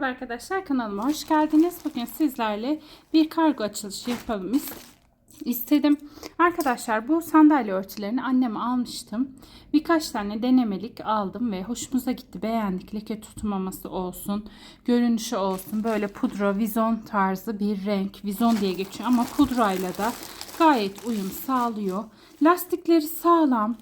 Merhaba arkadaşlar kanalıma hoş geldiniz. Bugün sizlerle bir kargo açılışı yapalım is- istedim. Arkadaşlar bu sandalye örtülerini anneme almıştım. Birkaç tane denemelik aldım ve hoşumuza gitti. Beğendik. Leke tutmaması olsun, görünüşü olsun. Böyle pudra, vizon tarzı bir renk. Vizon diye geçiyor ama pudrayla da gayet uyum sağlıyor. Lastikleri sağlam.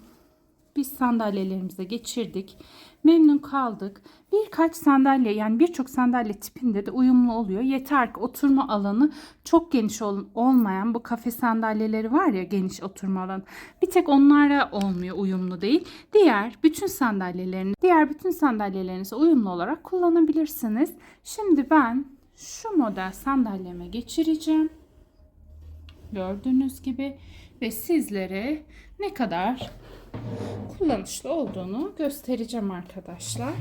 Biz sandalyelerimize geçirdik. Memnun kaldık. Birkaç sandalye yani birçok sandalye tipinde de uyumlu oluyor. Yeter ki oturma alanı çok geniş ol- olmayan bu kafe sandalyeleri var ya geniş oturma alanı. Bir tek onlara olmuyor uyumlu değil. Diğer bütün sandalyelerini diğer bütün sandalyelerinize uyumlu olarak kullanabilirsiniz. Şimdi ben şu model sandalyeme geçireceğim. Gördüğünüz gibi ve sizlere ne kadar kullanışlı olduğunu göstereceğim arkadaşlar.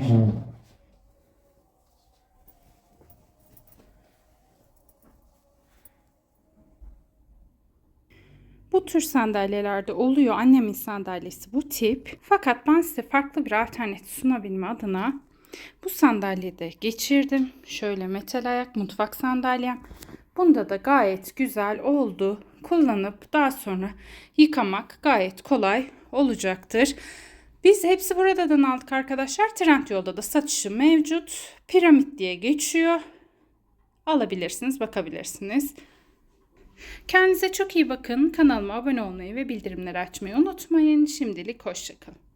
Bu tür sandalyelerde oluyor. Annemin sandalyesi bu tip. Fakat ben size farklı bir alternatif sunabilme adına bu sandalyede geçirdim. Şöyle metal ayak mutfak sandalyem. Bunda da gayet güzel oldu. Kullanıp daha sonra yıkamak gayet kolay olacaktır. Biz hepsi buradan aldık arkadaşlar. Trendyol'da da satışı mevcut. Piramit diye geçiyor. Alabilirsiniz, bakabilirsiniz. Kendinize çok iyi bakın. Kanalıma abone olmayı ve bildirimleri açmayı unutmayın. Şimdilik hoşçakalın.